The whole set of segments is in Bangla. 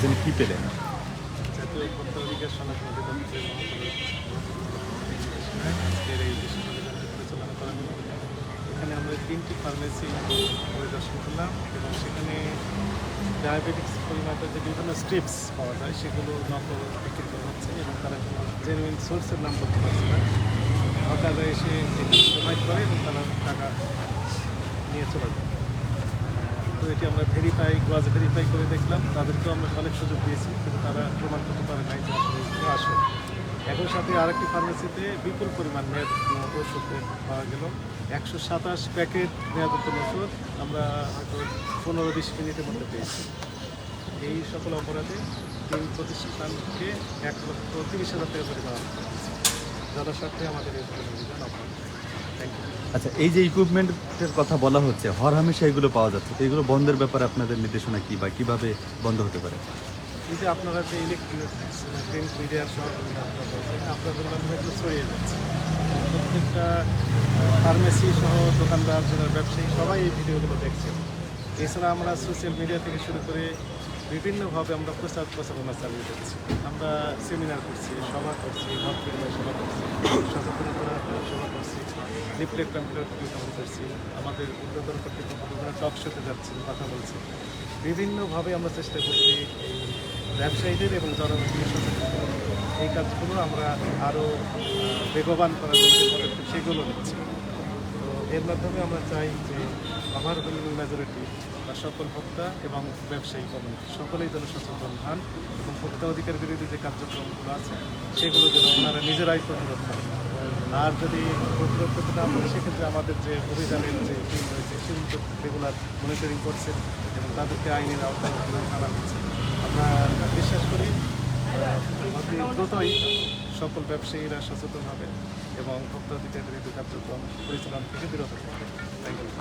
অভিযানে কি পেলেন এখানে আমরা তিনটি ফার্মেসি পরিদর্শন করলাম এবং সেখানে ডায়াবেটিক্স পরিমাপের যে বিভিন্ন স্ট্রিপস পাওয়া যায়, সেগুলো নকল বিক্রি করা হচ্ছে এবং তারা জেনুইন সোর্সের নাম বলতে পারছে না। হকাররা এসে প্রোভাইড করে এবং তারা টাকা নিয়ে চলে যায়। তো এটি আমরা ভেরিফাই ক্লাস ভেরিফাই করে দেখলাম। তাদেরকেও আমরা অনেক সুযোগ দিয়েছি, কিন্তু তারা প্রমাণ করতে পারে নাই যে আসলে একই সাথে আরেকটি ফার্মেসিতে বিপুল পরিমাণ মেয়াদ ওষুধ পাওয়া গেল। একশো সাতাশ প্যাকেট মেয়াদোত্তম ওষুধ আমরা হয়তো পনেরো বিশ মিনিটের মধ্যে পেয়েছি। এই সকল অপরাধে তিন প্রতিষ্ঠানকে এক লক্ষ তিরিশ হাজার টাকা করে দেওয়া যথাসাধ্যে আমাদের এই অভিযান অপরাধ আচ্ছা এই যে ইকুইপমেন্টের কথা বলা হচ্ছে হর হামেশা এগুলো পাওয়া যাচ্ছে। তো এগুলো বন্ধের ব্যাপারে আপনাদের নির্দেশনা কী বা কীভাবে বন্ধ হতে পারে? এই যে আপনারা যে ইলেকট্রনিক প্রিন্ট মিডিয়ার সহযোগিতা আপনাদের মাধ্যমে এগুলো ছড়িয়ে যাচ্ছে। প্রত্যেকটা ফার্মেসি সহ দোকানদার যারা ব্যবসায়ী সবাই এই ভিডিওগুলো দেখছেন এছাড়া আমরা সোশ্যাল মিডিয়া থেকে শুরু করে বিভিন্নভাবে আমরা প্রচার প্রচারণা চালিয়ে যাচ্ছি। আমরা সেমিনার করছি সভা করছি মত সভা করছি। সচেতনতা সভা করছি লিফলেট প্যাম্পলেট বিতরণ করছি আমাদের উদ্বোধন কর্তৃপক্ষ টক শোতে যাচ্ছি কথা বলছি। বিভিন্নভাবে আমরা চেষ্টা করছি ব্যবসায়ীদের এবং জনগণের সাথে এই কাজগুলো আমরা আরও বেগবান করার জন্য সেগুলো নিচ্ছি। তো এর মাধ্যমে আমরা চাই যে ওভারওয়েলিং মেজরিটি বা সকল ভোক্তা এবং ব্যবসায়ী কমিউনিটি সকলেই যেন সচেতন হন এবং ভোক্তা অধিকার বিরোধী যে কার্যক্রমগুলো আছে, সেগুলো যেন ওনারা নিজেরাই প্রতিরোধ করেন। আর যদি প্রতিরোধ করতে না পারে, সেক্ষেত্রে আমাদের যে অভিযানের যে টিম রয়েছে সেগুলো রেগুলার মনিটরিং করছে এবং তাদেরকে আইনের আওতায় আনা হচ্ছে। আমরা বিশ্বাস করি অতি দ্রুতই সকল ব্যবসায়ীরা সচেতন হবে এবং ভোক্তা অধিকার বিরোধী কার্যক্রম পরিচালনা থেকে বিরত থাকবে।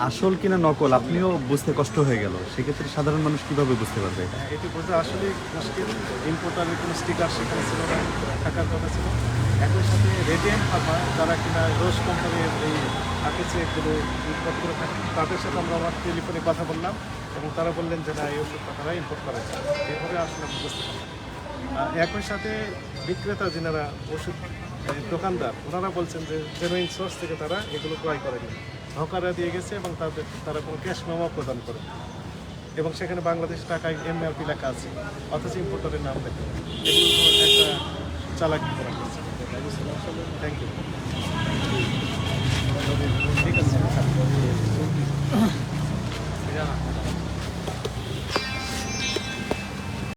আসল কিনা নকল, আপনিও বুঝতে কষ্ট হয়ে গেল। সেক্ষেত্রে সাধারণ মানুষ কীভাবে বুঝতে পারবে এটা? এটি বোঝা আসলে মুশকিল। ইম্পোর্টারের কোনো স্টিকার সেখানে ছিল না, থাকার কথা ছিল। একই সাথে রেডিয়েন্ট ফার্মা যারা কিনা রোজ কোম্পানির এই আকেছে এগুলো করে থাকে, তাদের সাথে আমরা আমার টেলিফোনে কথা বললাম এবং তারা বললেন যে, না, এই ওষুধটা তারা ইম্পোর্ট করা যায় এভাবে আসলে আমরা বুঝতে আর একই সাথে বিক্রেতা যেনারা ওষুধ দোকানদার, ওনারা বলছেন যে জেনুইন সোর্স থেকে তারা এগুলো ক্রয় করেনি। হকাররা দিয়ে গেছে এবং তাদের তারা কোনো ক্যাশ মেমো প্রদান করে। এবং সেখানে বাংলাদেশ টাকা এমআরপি লেখা আছে। অথচ ইম্পোর্টারের নাম লেখা এগুলো একটা চালাকি করা হয়েছে। থ্যাংক ইউ ঠিক আছে।